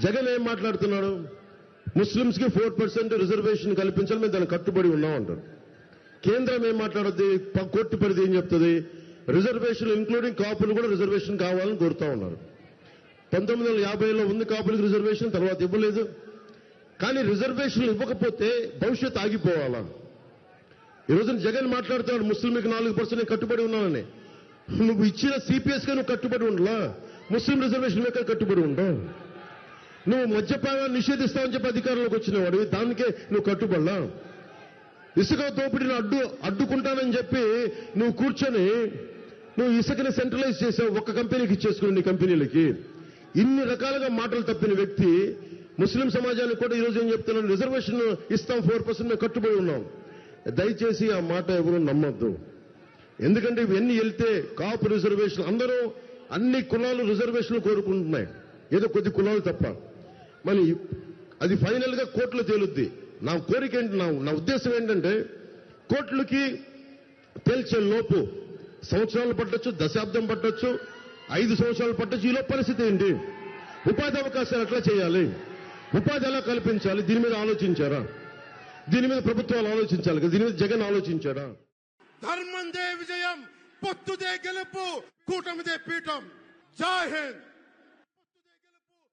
జగన్ ఏం మాట్లాడుతున్నాడు? ముస్లింస్కి four percent reservation కల్పించాలి మేము దానికి కట్టుబడి ఉన్నాం అంటారు. కేంద్రం ఏం మాట్లాడుద్ది? ప- పరిధి ఏం చెప్తుంది? రిజర్వేషన్ ఇంక్లూడింగ్ కాపులు కూడా రిజర్వేషన్ కావాలని కోరుతా ఉన్నారు. పంతొమ్మిది వందల యాభైలో ఉంది కాపులకు రిజర్వేషన్ తర్వాత ఇవ్వలేదు. కానీ రిజర్వేషన్లు ఇవ్వకపోతే భవిష్యత్ ఆగిపోవాలా? ఈరోజు రోజున జగన్ మాట్లాడుతున్నాడు ముస్లింకి నాలుగు పర్సెంట్ కట్టుబడి ఉన్నానని. నువ్వు ఇచ్చిన సిపిఎస్ నువ్వు కట్టుబడి ఉండలా? ముస్లిం రిజర్వేషన్ మీద కట్టుబడి ఉండవు నువ్వు మద్యపానాన్ని నిషేధిస్తావని చెప్పి అధికారంలోకి వచ్చినవాడు దానికే నువ్వు కట్టుబడ్డా? ఇసుక దోపిడీని అడ్డు అడ్డుకుంటానని చెప్పి నువ్వు కూర్చొని నువ్వు ఇసుకని సెంట్రలైజ్ చేసావు ఒక్క కంపెనీకి ఇచ్చేసుకుని నీ కంపెనీలకి. ఇన్ని రకాలుగా మాటలు తప్పిన వ్యక్తి ముస్లిం సమాజానికి కూడా ఈరోజు ఏం చెప్తున్నాను రిజర్వేషన్ ఇస్తాం ఫోర్ పర్సెంట్ మేము కట్టుబడి ఉన్నాం. దయచేసి ఆ మాట ఎవరు నమ్మద్దు. ఎందుకంటే ఇవన్నీ వెళ్తే కాపు రిజర్వేషన్ అందరూ అన్ని కులాలు రిజర్వేషన్లు కోరుకుంటున్నాయి. ఏదో కొద్ది కులాలు తప్ప. మరి అది ఫైనల్గా కోర్టులో తేలుద్ది. నా కోరిక ఏంటి? నా నా ఉద్దేశం ఏంటంటే కోర్టులకి తేల్చే లోపు సంవత్సరాలు పట్టొచ్చు దశాబ్దం పట్టొచ్చు ఐదు సంవత్సరాలు పట్టొచ్చు. ఈలో పరిస్థితి ఏంటి? ఉపాధి అవకాశాలు ఎట్లా చేయాలి? ఉపాధి ఎలా కల్పించాలి? దీని మీద ఆలోచించారా? దీని మీద ప్రభుత్వాలు ఆలోచించాలి దీని మీద జగన్ ఆలోచించాడా? ధర్మందే విజయం పొత్తుదే గెలుపు కూటమిదే పీఠం. జై హింద్!